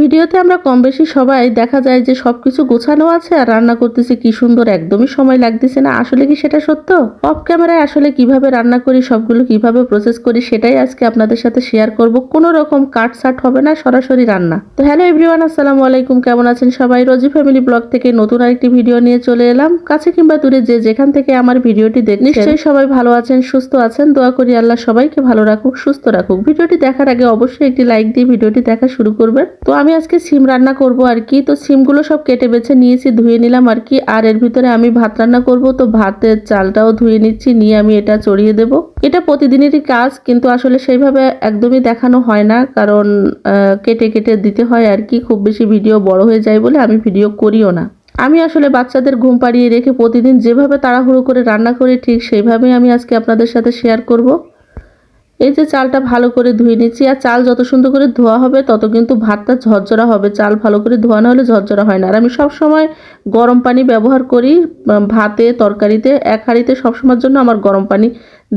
ভিডিওতে আমরা কম বেশি সবাই দেখা যায় যে সবকিছু গোছানো আছে আর রান্না করতেছি কি সুন্দর, একদমই সময় লাগতেছে না। আসলে কি সেটা সত্য? অফ ক্যামেরায় আসলে কীভাবে রান্না করি, সবগুলো কীভাবে প্রসেস করি, সেটাই আজকে আপনাদের সাথে শেয়ার করব। কোনো রকম কাট সাট হবে না, সরাসরি রান্না। তো হ্যালো এভরিওয়ান আসসালামু আলাইকুম। কেমন আছেন সবাই? রোজি ফ্যামিলি ব্লগ থেকে নতুন আরেকটি ভিডিও নিয়ে চলে এলাম। কাছে কিংবা দূরে যে যেখান থেকে আমার ভিডিওটি দেখ নিশ্চয়ই সবাই ভালো আছেন, সুস্থ আছেন। দোয়া করি আল্লাহ সবাইকে ভালো রাখুক, সুস্থ রাখুক। ভিডিওটি দেখার আগে অবশ্যই একটি লাইক দিয়ে ভিডিওটি দেখা শুরু করবেন। তো আমি আজকে সিম রান্না করব আর কি। তো সিমগুলো সব কেটে বেছে নিয়েছি, ধুয়ে নিলাম আর কি। আর এর ভিতরে আমি ভাত রান্না করব, তো ভাতের চালটাও ধুয়ে নিচ্ছি, নিয়ে আমি এটা চড়িয়ে দেব। এটা প্রতিদিনেরই কাজ, কিন্তু আসলে সেইভাবে একদমই দেখানো হয় না, কারণ কেটে কেটে দিতে হয় আর কি। খুব বেশি ভিডিও বড় হয়ে যায় বলে আমি ভিডিও করিও না। আমি আসলে বাচ্চাদের ঘুম পাড়িয়ে রেখে প্রতিদিন যেভাবে তাড়াহুড়ো করে রান্না করি, ঠিক সেইভাবেই আমি আজকে আপনাদের সাথে শেয়ার করব। এই যে চালটা ভালো করে ধুয়ে নিচ্ছি, আর চাল যত সুন্দর করে ধোয়া হবে, তত কিন্তু ভাতটা ঝরঝরা হবে। চাল ভালো করে ধোয়া না হলে ঝরঝরা হয় না। আর আমি সব সময় গরম পানি ব্যবহার করি ভাতে, তরকারিতে, এক হাঁড়িতে সবসময়ের জন্য আমার গরম পানি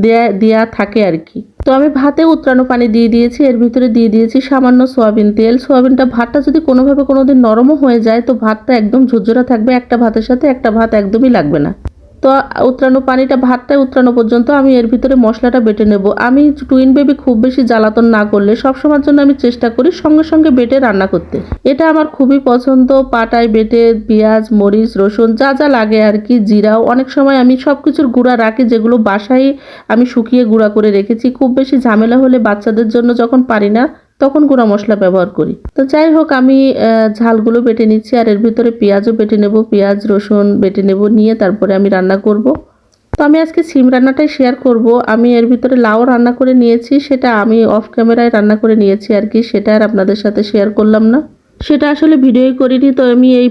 দেয়া দেয়া থাকে আর কি। তো আমি ভাতে উতরানো পানি দিয়ে দিয়েছি, এর ভিতরে দিয়ে দিয়েছি সামান্য সোয়াবিন তেল। সোয়াবিনটা ভাতটা যদি কোনোভাবে কোনোদিন নরমও হয়ে যায়, তো ভাতটা একদম ঝুরঝুরা থাকবে, একটা ভাতের সাথে একটা ভাত একদমই লাগবে না। তো উতরানো পানিটা ভাতটা উতরানো পর্যন্ত আমি এর ভিতরে মশলাটা বেটে নেব। আমি টুইন বেবি খুব বেশি জ্বালাতন না করলে সব সময়ের জন্য আমি চেষ্টা করি সঙ্গে সঙ্গে বেটে রান্না করতে। এটা আমার খুবই পছন্দ, পাটায় বেটে, পেঁয়াজ, মরিচ, রসুন, যা যা লাগে আর কি, জিরাও। অনেক সময় আমি সব কিছুর গুঁড়া রাখি, যেগুলো বাসায় আমি শুকিয়ে গুঁড়া করে রেখেছি। খুব বেশি ঝামেলা হলে বাচ্চাদের জন্য যখন পারি না তখন গুঁড়া মশলা ব্যবহার করি। তো যাই হোক, আমি ঝালগুলো বেটে নিচ্ছি আর এর ভিতরে পেঁয়াজও বেটে নেব। পেঁয়াজ, রসুন বেটে নেব, নিয়ে তারপরে আমি রান্না করব। তো আমি আজকে সিম রান্নাটাই শেয়ার করব। আমি এর ভিতরে লাউ রান্না করে নিয়েছি, সেটা আমি অফ ক্যামেরায় রান্না করে নিয়েছি আর কি, সেটা আর আপনাদের সাথে শেয়ার করলাম না। সেটা আসলে ভিডিওই করিনি, তো আমি এই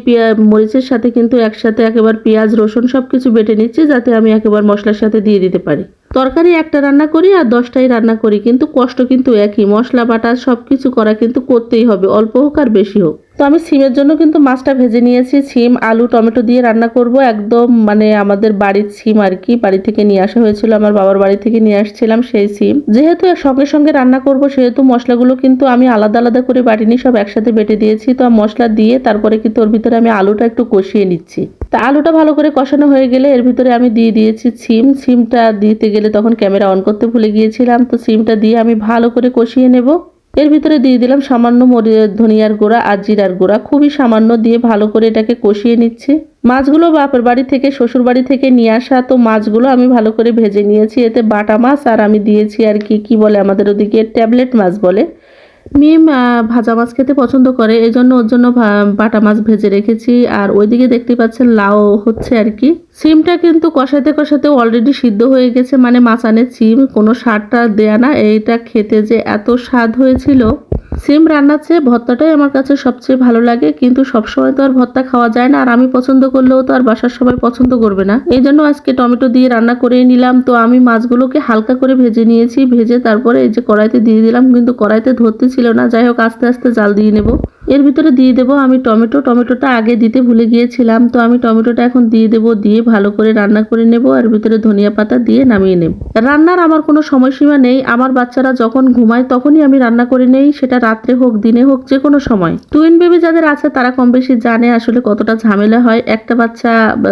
মরিচের সাথে কিন্তু একসাথে একেবারে পেঁয়াজ, রসুন সব কিছু বেটে নিচ্ছি, যাতে আমি একেবারে মশলার সাথে দিয়ে দিতে পারি। তরকারি একটা রান্না করি আর দশটাই রান্না করি, কিন্তু কষ্ট কিন্তু একই। মশলা বাটা সব কিছু করা কিন্তু করতেই হবে, অল্প হোক আর বেশি হোক। তো আমি সিমের জন্য কিন্তু মাছটা ভেজে নিয়েছি। সিম, আলু, টমেটো দিয়ে রান্না করব। একদম মানে আমাদের বাড়ির সিম আর কি। বাড়ি থেকে নিয়ে আসা হয়েছিল, আমার বাবার বাড়ি থেকে নিয়ে আসছিলাম সেই সিম। যেহেতু সঙ্গে সঙ্গে রান্না করব, সেহেতু মশলাগুলো কিন্তু আমি আলাদা আলাদা করে বাটিনি সব একসাথে বেটে দিয়েছি। তো মশলা দিয়ে তারপরে কিন্তু ওর ভিতরে আমি আলুটা একটু কষিয়ে নিচ্ছি। তা আলুটা ভালো করে কষানো হয়ে গেলে এর ভিতরে আমি দিয়ে দিয়েছি সিম। সিমটা দিতে গেলে তখন ক্যামেরা অন করতে ভুলে গিয়েছিলাম। তো সিমটা দিয়ে আমি ভালো করে কষিয়ে নেব। এর ভিতরে দিয়ে দিলাম সামান্য ধনিয়ার গুঁড়া আর জিরার গুঁড়া। খুবই সামান্য দিয়ে ভালো করে এটাকে কষিয়ে নিচ্ছি। মাছগুলো বাপের বাড়ি থেকে, শ্বশুর বাড়ি থেকে নিয়ে আসা তো মাছগুলো আমি ভালো করে ভেজে নিয়েছি। এতে বাটা মাছ আর আমি দিয়েছি আর কি কি বলে আমাদের ওদিকে, ট্যাবলেট মাছ বলে। মিম ভাজা মাছ খেতে পছন্দ করে এই জন্য ওর জন্য বাটা মাছ ভেজে রেখেছি। আর ওইদিকে দেখতে পাচ্ছেন লাউ হচ্ছে আর কি। সিমটা কিন্তু কষাতে কষাতে অলরেডি সিদ্ধ হয়ে গেছে মানে মাছানের সিম, কোনো সারটা দেয়া না। এইটা খেতে যে এত স্বাদ হয়েছিল। সিম রান্নার চেয়ে ভর্তাটাই আমার কাছে সবচেয়ে ভালো লাগে, কিন্তু সবসময় তো আর ভর্তা খাওয়া যায় না, আর আমি পছন্দ করলেও তো আর বাসার সবাই পছন্দ করবে না। এই জন্য আজকে টমেটো দিয়ে রান্না করে নিলাম, তো আমি মাছগুলোকে হালকা করে ভেজে নিয়েছি, ভেজে তারপরে এই যে কড়াইতে দিয়ে দিলাম, কিন্তু কড়াইতে ধরতে ছিল না, যাই হোক আস্তে আস্তে জাল দিয়ে নেব। এর ভিতরে দিয়ে দেবো আমি টমেটো, টমেটোটা আগে দিতে ভুলে গিয়েছিলাম, তো আমি টমেটোটা এখন দিয়ে দেবো, দিয়ে ভালো করে রান্না করে নেব, আর ভিতরে ধনিয়া পাতা দিয়ে নামিয়ে নেব। রান্নার আমার কোনো সময়সীমা নেই, আমার বাচ্চারা যখন ঘুমায় তখনই আমি রান্না করে নেই, সেটা রাত্রে হোক, দিনে হোক, যে কোনো সময়। টুইন বেবি যাদের আছে, তারা কম বেশি জানে আসলে কতটা ঝামেলা হয়। একটা বাচ্চা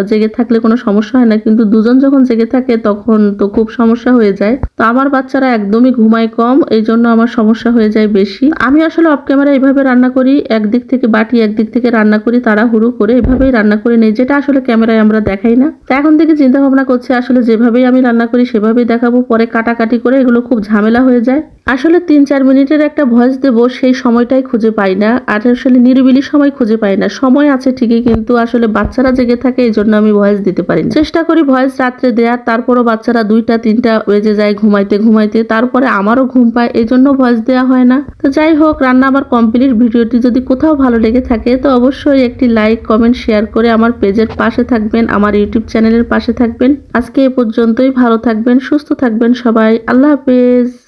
জেগে থাকলে কোনো সমস্যা হয় না, কিন্তু দুজন যখন জেগে থাকে, তখন তো খুব সমস্যা হয়ে যায়। তো আমার বাচ্চারা একদমই ঘুমায় কম, এই জন্য আমার সমস্যা হয়ে যায় বেশি। আমি আসলে অফ ক্যামেরা এইভাবে রান্না করি, একদিক থেকে বাটি, একদিক থেকে রান্না করি, তাড়াহুড়ো করে এভাবেই রান্না করে নেই, যেটা আসলে ক্যামেরায় আমরা দেখাই না। তো এখন থেকে চিন্তা ভাবনা করছি, আসলে যেভাবেই আমি রান্না করি, সেভাবেই দেখাবো। পরে কাটাকাটি করে এগুলো খুব ঝামেলা হয়ে যায়। আসলে তিন চার মিনিটের একটা ভয়েস দেবো, সেই সময়টাই খুঁজে পাই না। আর আসলে নিরিবিলি সময় খুঁজে পাই না। সময় আছে ঠিকই, কিন্তু আসলে বাচ্চারা জেগে থাকে এই জন্য আমি ভয়েস দিতে পারি না। চেষ্টা করি ভয়েস রাত্রে দেওয়ার, তারপরও বাচ্চারা দুইটা, তিনটা বেজে যায় ঘুমাইতে ঘুমাইতে। তারপরে আমারও ঘুম পায় এই জন্য ভয়েস দেওয়া হয় না। তো যাই হোক, রান্না আমার কমপ্লিট ভিডিওটি যদি কোথাও ভালো লেগে থাকে, তো অবশ্যই একটি লাইক কমেন্ট শেয়ার করে আমার পেজের পাশে থাকবেন, আমার ইউটিউব চ্যানেলের পাশে থাকবেন। আজকে এ পর্যন্তই, ভালো থাকবেন, সুস্থ থাকবেন সবাই। আল্লাহ হাফেজ।